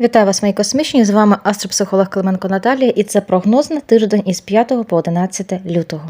Вітаю вас, мої космічні! З вами астропсихолог Клименко Наталія, і це прогноз на тиждень із 5 по 11 лютого.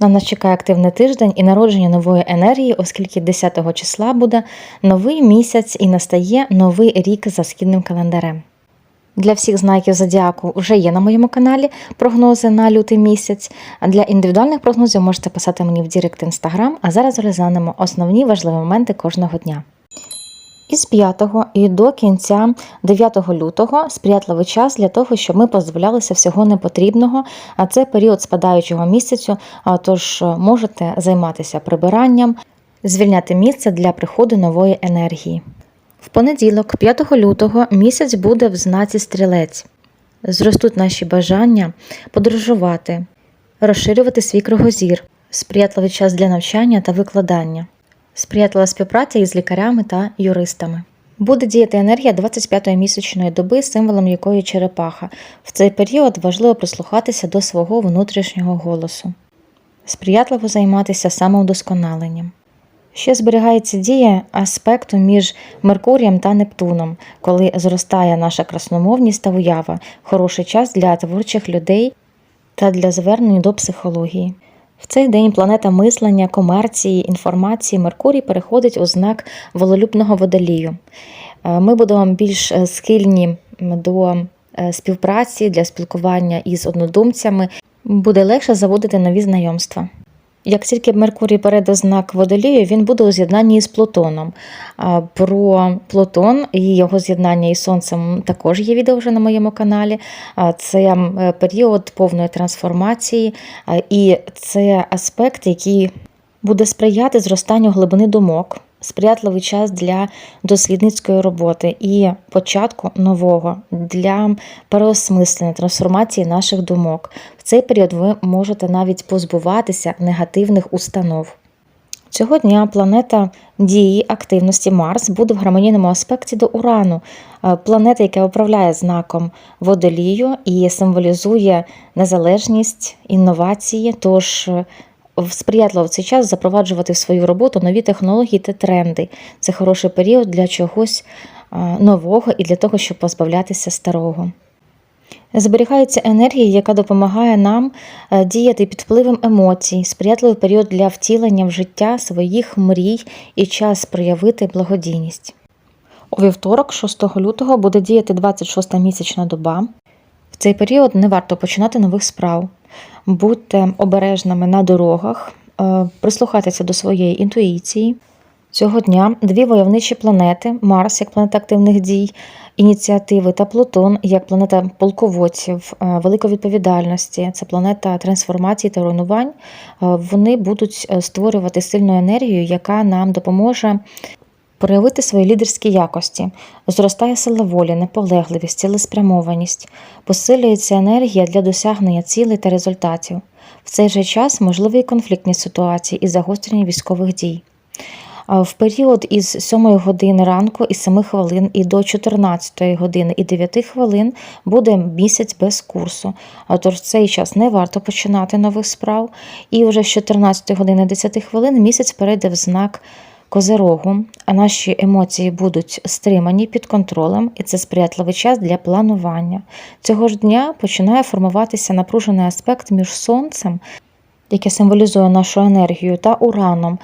На нас чекає активний тиждень і народження нової енергії, оскільки 10 числа буде новий місяць і настає новий рік за східним календарем. Для всіх знаків зодіаку вже є на моєму каналі прогнози на лютий місяць. Для індивідуальних прогнозів можете писати мені в Дірект Інстаграм, а зараз розглянемо основні важливі моменти кожного дня. Із 5 і до кінця 9 лютого сприятливий час для того, щоб ми позбавлялися всього непотрібного. А це період спадаючого місяцю. Тож можете займатися прибиранням, звільняти місце для приходу нової енергії. В понеділок, 5 лютого, місяць буде в знаці стрілець. Зростуть наші бажання подорожувати, розширювати свій кругозір, сприятливий час для навчання та викладання сприятлива співпраця із лікарями та юристами. Буде діяти енергія 25-ї місячної доби, символом якої черепаха. В цей період важливо прислухатися до свого внутрішнього голосу, сприятливо займатися самовдосконаленням. Ще зберігається дія аспекту між Меркурієм та Нептуном, коли зростає наша красномовність та уява, хороший час для творчих людей та для звернень до психології. В цей день планета мислення, комерції, інформації Меркурій переходить у знак вололюбного водолію. Е, Ми будемо більш е, схильні до е, співпраці для спілкування із однодумцями. Буде легше заводити нові знайомства. Як тільки Меркурій перейде знак водолію, він буде у з'єднанні із Плутоном. Про Плутон і його з'єднання із Сонцем також є відео вже на моєму каналі. Це період повної трансформації, і це аспект, який буде сприяти зростанню глибини думок, сприятливий час для дослідницької роботи і початку нового для переосмислення, трансформації наших думок. В цей період ви можете навіть позбуватися негативних установ. Цього дня планета дії активності Марс буде в гармонійному аспекті до Урану, Е, планета, яка управляє знаком водолію і символізує незалежність, інновації. Тож е, сприятливо в цей час запроваджувати в свою роботу нові технології та тренди. Це хороший період для чогось нового і для того, щоб позбавлятися старого. Зберігається енергія, яка допомагає нам е, діяти під впливом емоцій, сприятливий період для втілення в життя своїх мрій і час проявити благодійність. У вівторок, 6 лютого, буде діяти 26-та місячна доба. Цей період не варто починати нових справ. Будьте обережними на дорогах, е, прислухайтеся до своєї інтуїції. Цього дня дві войовничі планети Марс як планета активних дій, ініціативи та Плутон як планета полководців, е, великої відповідальності, це планета трансформації та руйнувань. е, Вони будуть створювати сильну енергію, яка нам допоможе проявити свої лідерські якості. Зростає сила волі, наполегливість, цілеспрямованість, посилюється енергія для досягнення цілей та результатів. В цей же час можливі конфліктні ситуації і загострення військових дій. В період із 7 години ранку і 7 хвилин і до 14 години і 9 хвилин буде місяць без курсу. Тож в цей час не варто починати нових справ. І вже з 14 години 10 хвилин місяць перейде в знак Козирогу, а наші емоції будуть стримані під контролем, і це сприятливий час для планування. Цього ж дня починає формуватися напружений аспект між сонцем яке символізує нашу енергію, та Ураном,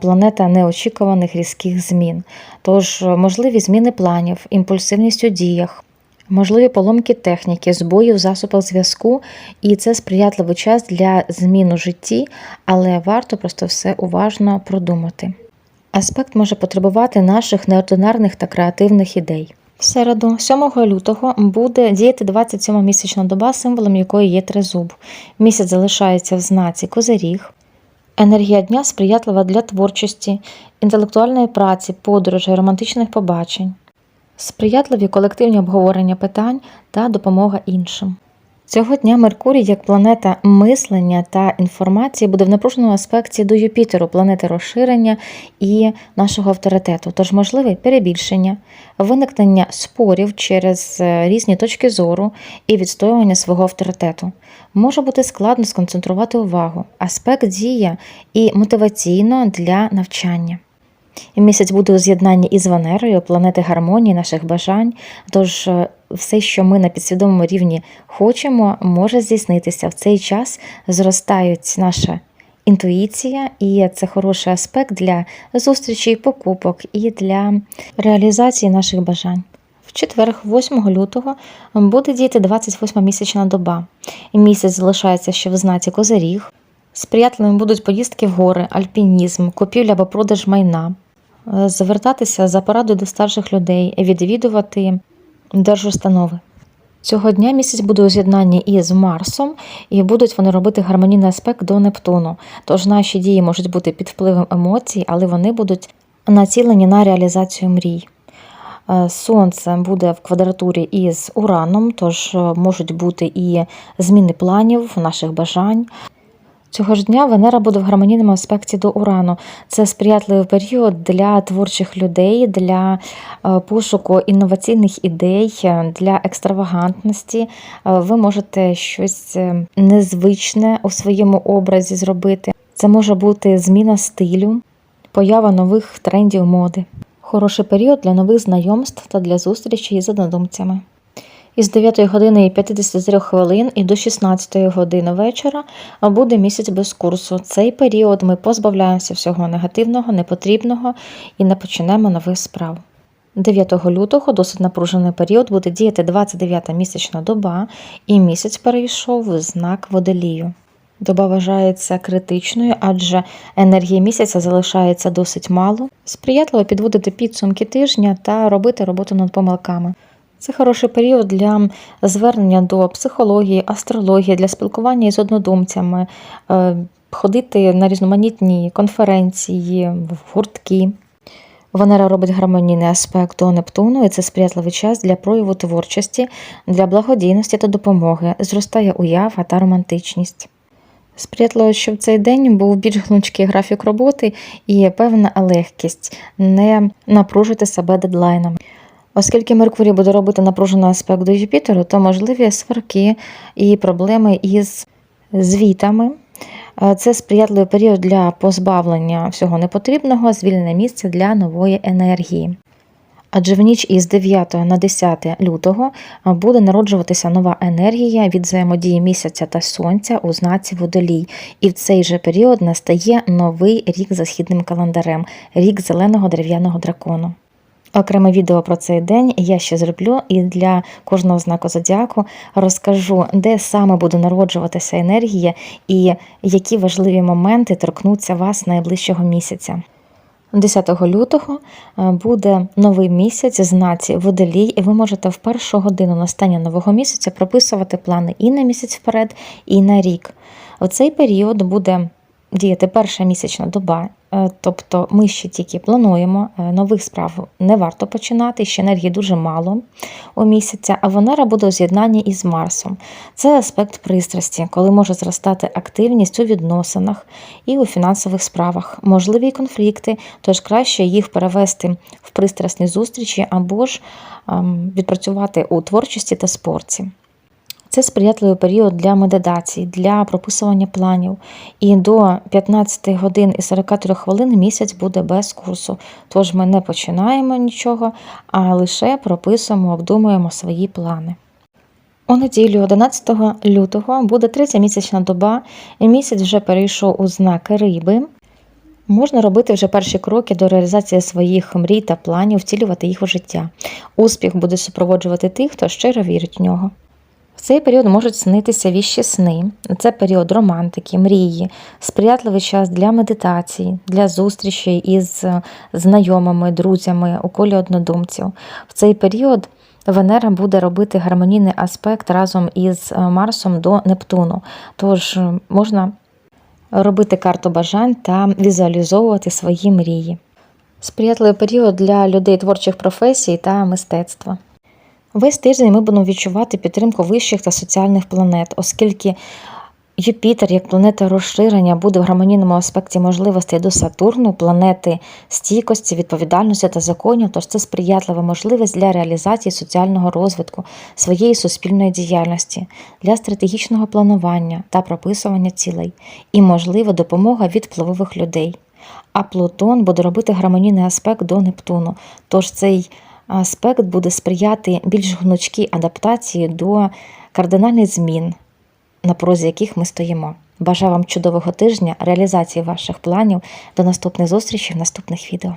планета неочікуваних різких змін. Тож е, можливі зміни планів, імпульсивність у діях. Можливі поломки техніки, збої в засобах зв'язку, і це сприятливий час для змін у житті, але варто просто все уважно продумати. Аспект може потребувати наших неординарних та креативних ідей. В середу, 7 лютого, буде діяти 27 місячна доба, символом якої є тризуб. Місяць залишається в знаці Козиріг. Енергія дня сприятлива для творчості, інтелектуальної праці, подорожей, романтичних побачень, сприятливі колективні обговорення питань та допомога іншим. Цього дня Меркурій, як планета мислення та інформації, буде в напруженому аспекті до Юпітеру, планети розширення і нашого авторитету. Тож можливе перебільшення, виникнення спорів через е, різні точки зору і відстоювання свого авторитету. Може бути складно сконцентрувати увагу, аспект діє і мотиваційно для навчання. Місяць буде у з'єднанні із Венерою, планети гармонії, наших бажань. Тож е, все, що ми на підсвідомому рівні хочемо, може здійснитися. В цей час зростають наша інтуїція, і це хороший аспект для зустрічей, покупок і для реалізації наших бажань. В четвер, 8 лютого, буде діяти 28 місячна доба. Місяць залишається ще в знаці Козиріг. Сприятливими будуть поїздки в гори, альпінізм, купівля або продаж майна, звертатися за порадою до старших людей, відвідувати держустанови. Цього дня місяць буде у з'єднанні із Марсом, і будуть вони робити гармонійний аспект до Нептуну. Тож наші дії можуть бути під впливом емоцій, але вони будуть націлені на реалізацію мрій. Е, Сонце буде в квадратурі із Ураном, тож е, можуть бути і зміни планів, наших бажань. Цього ж дня Венера буде в гармонійному аспекті до Урану. Це сприятливий період для творчих людей, для е, пошуку інноваційних ідей, е, для екстравагантності. Е, Ви можете щось незвичне у своєму образі зробити. Це може бути зміна стилю, поява нових трендів моди. Хороший період для нових знайомств та для зустрічі із однодумцями. Із 9 години і 53 хвилин і до 16 години вечора буде місяць без курсу. Цей період ми позбавляємося всього негативного, непотрібного і не почнемо нових справ. 9 лютого досить напружений період буде діяти 29 місячна доба, і місяць перейшов в знак водолію. Доба вважається критичною, адже енергії місяця залишається досить мало. Сприятливо підводити підсумки тижня та робити роботу над помилками. Це хороший період для звернення до психології, астрології, для спілкування із однодумцями, е, ходити на різноманітні конференції, в гуртки. Венера робить гармонійний аспект до Нептуну, і це сприятливий час для прояву творчості, для благодійності та допомоги, зростає уява та романтичність. Сприятливо, що в цей день був більш гнучкий графік роботи і певна легкість, не напружити себе дедлайнами. Оскільки Меркурій буде робити напружений аспект до Юпітеру, то можливі сварки і проблеми із звітами. Е, Це сприятливий період для позбавлення всього непотрібного, звільнене місце для нової енергії. Адже в ніч із 9 на 10 лютого е, буде народжуватися нова енергія від взаємодії місяця та сонця у знаці водолій. І в цей же період настає новий рік за східним календарем рік зеленого дерев'яного дракону. Окреме відео про цей день я ще зроблю і для кожного знаку зодіаку розкажу, де саме буде народжуватися енергія і які важливі моменти торкнуться вас найближчого місяця. 10 лютого е, буде новий місяць знаці водолій, і ви можете в першу годину настання нового місяця прописувати плани і на місяць вперед, і на рік. В цей період буде діяти перша місячна доба, е, тобто ми ще тільки плануємо, е, нових справ не варто починати, ще енергії дуже мало у місяця, а Венера буде у з'єднанні із Марсом. Це аспект пристрасті, коли може зростати активність у відносинах і у фінансових справах, можливі конфлікти, тож краще їх перевести в пристрасні зустрічі або ж ем, відпрацювати у творчості та спорті. Це сприятливий період для медитацій, для прописування планів. І до 15 годин і 43 хвилин місяць буде без курсу. Тож ми не починаємо нічого, а лише прописуємо, обдумуємо свої плани. У неділю, 11 лютого, буде третя місячна доба, і місяць вже перейшов у знак риби. Можна робити вже перші кроки до реалізації своїх мрій та планів, втілювати їх у життя. Успіх буде супроводжувати тих, хто щиро вірить в нього. В цей період можуть снитися віщі сни. Це період романтики, мрії, сприятливий час для медитацій, для зустрічей із знайомими, друзями у колі однодумців. В цей період Венера буде робити гармонійний аспект разом із Марсом до Нептуну. Тож е, можна робити карту бажань та візуалізовувати свої мрії. Сприятливий період для людей творчих професій та мистецтва. Весь тиждень ми будемо відчувати підтримку вищих та соціальних планет, оскільки Юпітер, як планета розширення, буде в гармонійному аспекті можливостей до Сатурну, планети стійкості, відповідальності та законів, тож це сприятлива можливість для реалізації соціального розвитку своєї суспільної діяльності, для стратегічного планування та прописування цілей, і можлива допомога від впливових людей. а Плутон буде робити гармонійний аспект до Нептуну. Тож цей аспект буде сприяти більш гнучкій адаптації до кардинальних змін, на порозі яких ми стоїмо. Бажаю вам чудового тижня, реалізації ваших планів. До наступних зустрічей в наступних відео.